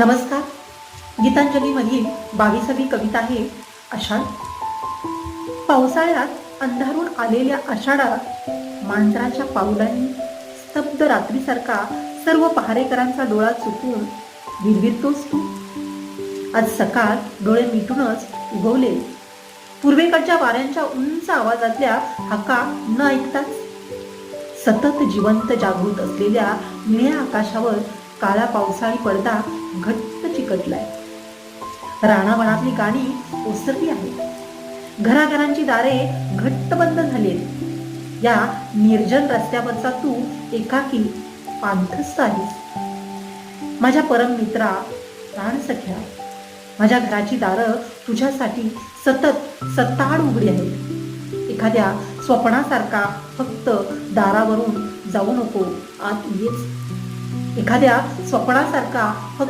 नमस्कार. गीतांजलीमधील बावीसावी कविता आहे आषाढ पावसाळ्यात अंधारून आलेल्या आषाढात मांजराच्या पावलांनी स्तब्ध रात्रीसारखा सर्व पहारेकरांचा डोळा चुकून विरविरतोस तू. आज सकाळ डोळे मिटूनच उगवले. पूर्वेकडच्या वाऱ्यांच्या उंच आवाजातल्या हाका न ऐकताच सतत जिवंत जागृत असलेल्या निळ्या आकाशावर काळा पावसाळी पडदा घट्ट चिकटलाय. राणावणातली गाणी ओसरली आहेत. घराघरांची दारे घट्ट बंद झाली या निर्जन रस्त्यावरचा तू एकाकी पांथस्त आहेस. माझ्या परम मित्रा प्राणसख्या माझ्या घराची दारं तुझ्यासाठी सतत सत्ताड उघडी आहेत. एखाद्या स्वप्नासारखा फक्त दारावरून जाऊ नको आत येच. एखाद्या स्वप्नासारखा फक्त